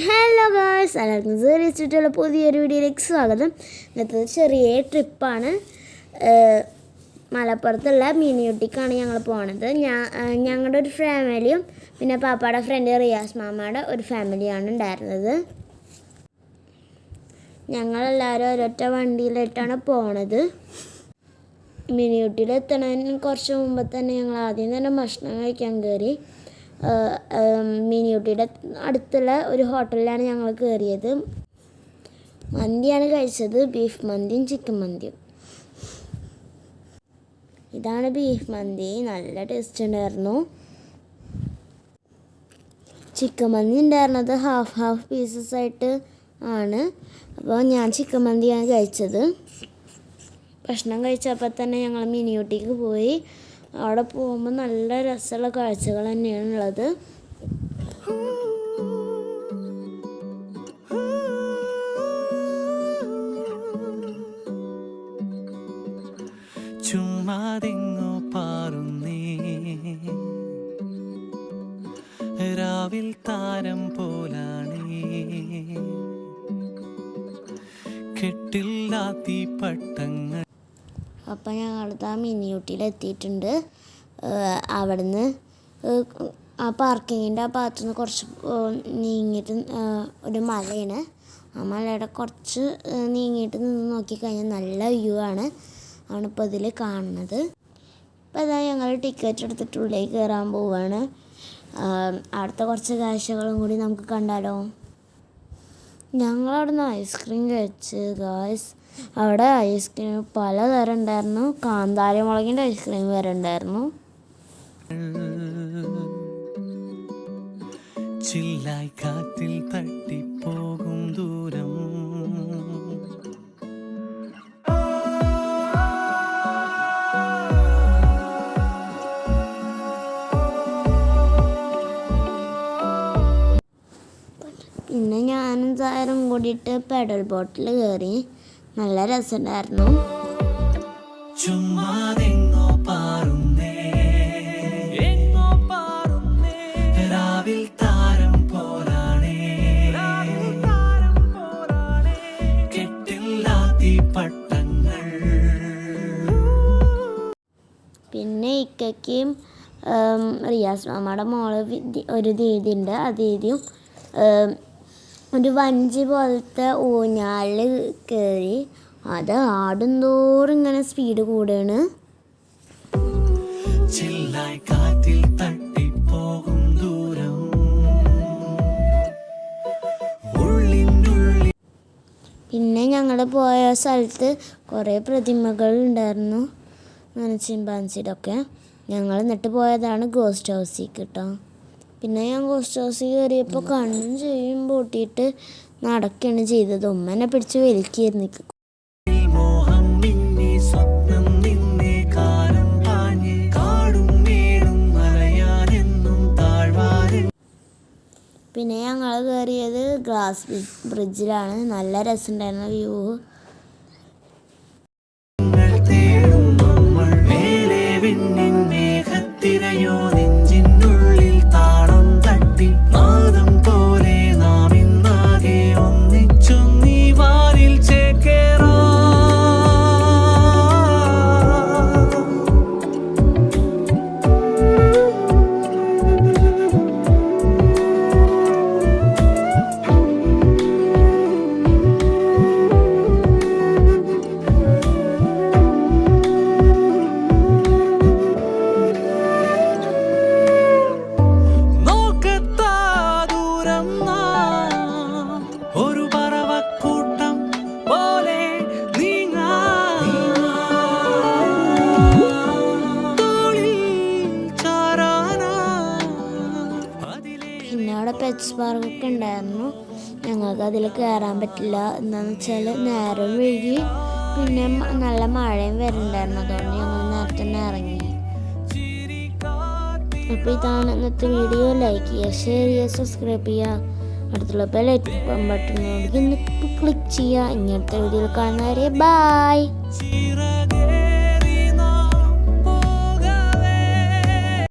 Hello girls എല്ലാവർക്കും ചുറ്റുള്ള പുതിയൊരു വീഡിയോയിലേക്ക് സ്വാഗതം. ഇന്നത്തെ ചെറിയ ട്രിപ്പാണ്. മലപ്പുറത്തുള്ള മിനിയൂട്ടിക്കാണ് ഞങ്ങൾ പോണത്. ഞാൻ ഞങ്ങളുടെ ഒരു ഫാമിലിയും പിന്നെ പാപ്പയുടെ ഫ്രണ്ട് റിയാസ് മാമയുടെ ഒരു ഫാമിലിയാണ് ഉണ്ടായിരുന്നത്. ഞങ്ങളെല്ലാവരും ഒരൊറ്റ വണ്ടിയിലിട്ടാണ് പോണത്. മിനിയൂട്ടിയിൽ എത്തണതിന് കുറച്ച് മുമ്പ് തന്നെ ഞങ്ങൾ ആദ്യം തന്നെ ഭക്ഷണം കഴിക്കാൻ കയറി മിനിയൂട്ടിയുടെ അടുത്തുള്ള ഒരു ഹോട്ടലിലാണ് ഞങ്ങൾ കയറിയത്. മന്തിയാണ് കഴിച്ചത് ബീഫ് മന്തിയും ചിക്കൻ മന്തിയും. ഇതാണ് ബീഫ് മന്തി. നല്ല ടേസ്റ്റ് ഉണ്ടായിരുന്നു. ചിക്കൻ മന്തി ഉണ്ടായിരുന്നത് ഹാഫ് ഹാഫ് പീസസ് ആയിട്ട് ആണ്. അപ്പോൾ ഞാൻ ചിക്കൻ മന്തിയാണ് കഴിച്ചത്. ഭക്ഷണം കഴിച്ചപ്പോൾ തന്നെ ഞങ്ങൾ മിനിയൂട്ടിക്ക് പോയി. അവിടെ പോകുമ്പോൾ നല്ല രസമുള്ള കാഴ്ചകൾ തന്നെയാണ് ഉള്ളത്. ചുമ്മാതെങ്ങോ പാറുന്നേ രാവിൽ താരം പോലാണേ കെട്ടില്ലാത്തി പട്ടങ്ങൾ അപ്പം ഞങ്ങളിത് മിനി എത്തിയിട്ടുണ്ട് അവിടുന്ന് ആ പാർക്കിങ്ങിന്റെ ആ ഭാഗത്തു നിന്ന് കുറച്ച് നീങ്ങിയിട്ട് ഒരു മലയാണ്. ആ മലയുടെ കുറച്ച് നീങ്ങിയിട്ട് നിന്ന് നോക്കിക്കഴിഞ്ഞാൽ നല്ല വ്യൂ ആണ്. ആണ് ഇപ്പോൾ ഇതിൽ കാണുന്നത്. ഇപ്പോൾ ഇതാ ഞങ്ങൾ ടിക്കറ്റ് എടുത്തിട്ട് ഉള്ളിലേക്ക് കയറാൻ പോവുകയാണ് അവിടുത്തെ കുറച്ച് കാഴ്ചകളും കൂടി നമുക്ക് കണ്ടാലോ. ഞങ്ങളവിടുന്ന് ഐസ്ക്രീം കഴിച്ച് ഗായ്സ് അവിടെ ഐസ്ക്രീം പലതരം ഉണ്ടായിരുന്നു. കാന്താരി മുളകിന്റെ ഐസ്ക്രീം വരെ ഉണ്ടായിരുന്നു. ചില്ലായി കാറ്റിൽ തട്ടിപ്പോകും ദൂരം. പിന്നെ ഞാനും സാറും കൂടിയിട്ട് പെഡൽ ബോട്ടിൽ കയറി നല്ല രസമുണ്ടായിരുന്നു ചുമ്മാതെങ്ങോ പാറുന്നേ. എങ്ങോ പാറുന്നേ. രാവിൽ താരം പോലാണേ. കെട്ടില്ലാത്തി പട്ടങ്ങൾ. പിന്നെ ഇക്കയ്ക്കും റിയാസ് മാമയുടെ മോൾ വിദ്യ- ഒരു ദീതി ഉണ്ട് ആ ദീദിയും ഉം, ഒരു വഞ്ചി പോലത്തെ ഊഞ്ഞാലിൽ കയറി അത് ആടും തോറും ഇങ്ങനെ സ്പീഡ് കൂടുകയാണ് കാറ്റിൽ തട്ടിപ്പോകും ദൂരം. പിന്നെ ഞങ്ങൾ പോയ സ്ഥലത്ത് കുറേ പ്രതിമകൾ ഉണ്ടായിരുന്നു. അങ്ങനെ ചിമ്പാൻസിയുടെ ഒക്കെ ഞങ്ങൾ എന്നിട്ട് പോയതാണ് ഗോസ്റ്റ് ഹൗസിൽ കേട്ടോ. പിന്നെ ഞാൻ ഗോസ്റ്റ് ഹൗസിൽ കയറിയപ്പോൾ കണ്ണും ചെയ്യും പൊട്ടിയിട്ട് നടക്കുകയാണ് ചെയ്തത്. ഉമ്മനെ പിടിച്ച് വലിക്കായിരുന്നു. പിന്നെ ഞങ്ങൾ കയറിയത് ഗ്ലാസ് ബ്രിഡ്ജിലാണ്. നല്ല രസമുണ്ടായിരുന്നു. വ്യൂ. പിന്നെ അവിടെ പെറ്റ്സ് പാർക്കൊക്കെ ഉണ്ടായിരുന്നു. ഞങ്ങൾക്ക് അതിൽ കയറാൻ പറ്റില്ല. എന്താണെന്ന് വെച്ചാൽ നേരം വൈകി. പിന്നെ നല്ല മഴയും വരുന്നുണ്ടായിരുന്നു അതുകൊണ്ട് ഞങ്ങൾ നേരത്തെ തന്നെ ഇറങ്ങി. അപ്പോൾ ഇതാണ് ഇന്നത്തെ വീഡിയോ ലൈക്ക് ചെയ്യുക ഷെയർ ചെയ്യുക സബ്സ്ക്രൈബ് ചെയ്യുക. അടുത്തുള്ള ബെലൈക്കൺ ബട്ടൺ ക്ലിക്ക് ചെയ്യുക. ഇങ്ങനത്തെ വീഡിയോ കാണുന്നവരെ ബായ്